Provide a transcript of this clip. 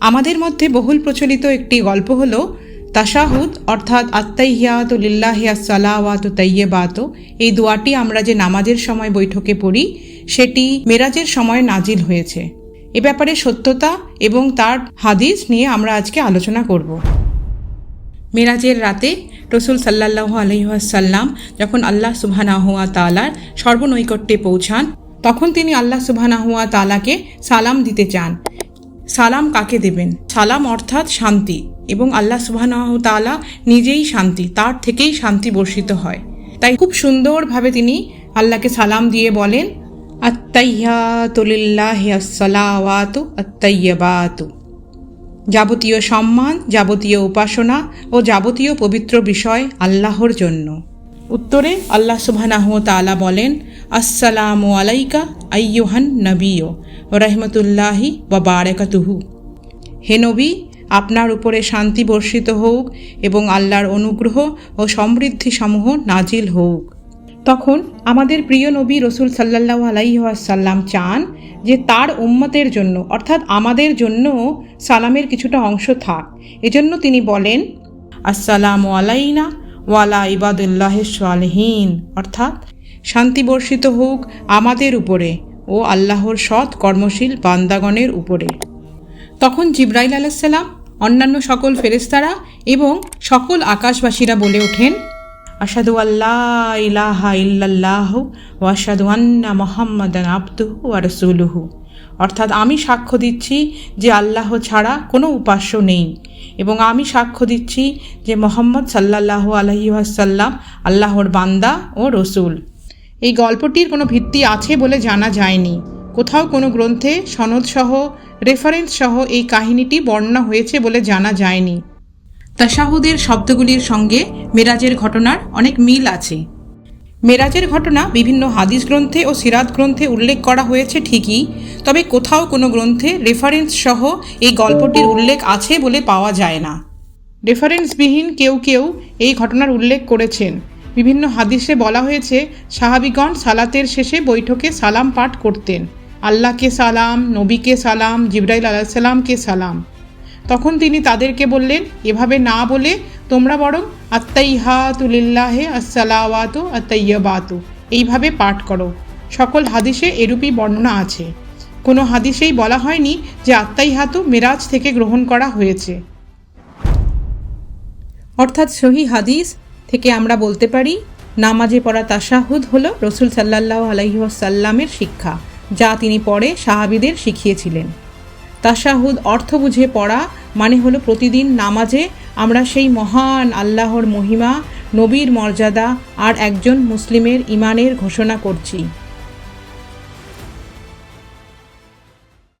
আমাদের মধ্যে বহুল প্রচলিত একটি গল্প হল তাশাহুদ, অর্থাৎ আত্মাইহিয়াত লিল্লাহিয়া সালাওয়াত তাইয়েবাত এই দোয়াটি আমরা যে নামাজের সময় বৈঠকে পড়ি, সেটি মেরাজের সময় নাজিল হয়েছে। এ ব্যাপারে সত্যতা এবং তার হাদিস নিয়ে আমরা আজকে আলোচনা করব। মেরাজের রাতে রসুল সাল্লাহ আলহিহাসাল্লাম যখন আল্লাহ সুবহানাহুয়া তালার সর্বনৈকট্যে পৌঁছান, তখন তিনি আল্লাহ সুবহানাহুয়া তালাকে সালাম দিতে চান। সালাম কাকে দেবেন? সালাম অর্থাৎ শান্তি এবং আল্লাহ সুবহানাহু তাআলা নিজেই শান্তি, তার থেকেই শান্তি বর্ষিত হয়। তাই খুব সুন্দরভাবে তিনি আল্লাহকে সালাম দিয়ে বলেন আত্তাইয়াবাতু। যাবতীয় সম্মান, যাবতীয় উপাসনা ও যাবতীয় পবিত্র বিষয় আল্লাহর জন্য। উত্তরে আল্লাহ সুবহানাহ তাআলা বলেন, আসসালামু আলাইকা আইয়ুহান নবিয় রহমতুল্লাহি বা বারাকাতুহু। হে নবী, আপনার উপরে শান্তি বর্ষিত হোক এবং আল্লাহর অনুগ্রহ ও সমৃদ্ধিসমূহ নাজিল হোক। তখন আমাদের প্রিয় নবী রসুল সাল্লাহ আলাইসাল্লাম চান যে তার উম্মতের জন্য, অর্থাৎ আমাদের জন্য সালামের কিছুটা অংশ থাক। এজন্য তিনি বলেন, আসসালামু আলাইনা ওয়ালা ইবাদুল্লাহ সালহীন। অর্থাৎ শান্তি বর্ষিত হোক আমাদের উপরে ও আল্লাহর সৎ কর্মশীল বান্দাগণের উপরে। তখন জিব্রাইল আলাইসাল্লাম অন্যান্য সকল ফেরেস্তারা এবং সকল আকাশবাসীরা বলে ওঠেন আসাদু আল্লাহ ইলাহা ইল্লাল্লাহ ও আসাদু আন্না মোহাম্মদান আব্দুহু আর রসুলুহু। অর্থাৎ আমি সাক্ষ্য দিচ্ছি যে আল্লাহ ছাড়া কোনো উপাস্য নেই। এবং আমি সাক্ষ্য দিচ্ছি যে মোহাম্মদ সাল্লাহ আলহিহাসাল্লাম আল্লাহর বান্দা ও রসুল। এই গল্পটির কোনো ভিত্তি আছে বলে জানা যায়নি। কোথাও কোনো গ্রন্থে সনদসহ রেফারেন্স সহ এই কাহিনীটি বর্ণনা হয়েছে বলে জানা যায়নি। তাশাহুদের শব্দগুলির সঙ্গে মেরাজের ঘটনার অনেক মিল আছে। মেরাজের ঘটনা বিভিন্ন হাদিস গ্রন্থে ও সিরাত গ্রন্থে উল্লেখ করা হয়েছে ঠিকই, তবে কোথাও কোনো গ্রন্থে রেফারেন্স সহ এই গল্পটির উল্লেখ আছে বলে পাওয়া যায় না। রেফারেন্সবিহীন কেউ কেউ এই ঘটনার উল্লেখ করেছেন। বিভিন্ন হাদিসে বলা হয়েছে, সাহাবিগণ সালাতের শেষে বৈঠকে সালাম পাঠ করতেন। আল্লাহকে সালাম, নবীকে সালাম, জিব্রাইল আলাহিসাল্লামকে সালাম। তখন তিনি তাদেরকে বললেন, এভাবে না বলে তোমরা বরং আত্মাইহাতুলিল্লাহে আসসালাওয়াতু আত্তাইয়াবাতু এইভাবে পাঠ করো। সকল হাদিসে এরূপই বর্ণনা আছে। কোনো হাদিসেই বলা হয়নি যে আত্মাইহাতু মেরাজ থেকে গ্রহণ করা হয়েছে। অর্থাৎ সহি হাদিস থেকে আমরা বলতে পারি, নামাজে পড়া তাশাহুদ হল রসুল সাল্লাহ আলহিহাসাল্লামের শিক্ষা, যা তিনি পরে সাহাবিদের শিখিয়েছিলেন। তাশাহুদ অর্থ বুঝে পড়া মানে হলো প্রতিদিন নামাজে আমরা সেই মহান আল্লাহর মহিমা, নবীর মর্যাদা আর একজন মুসলিমের ইমানের ঘোষণা করছি।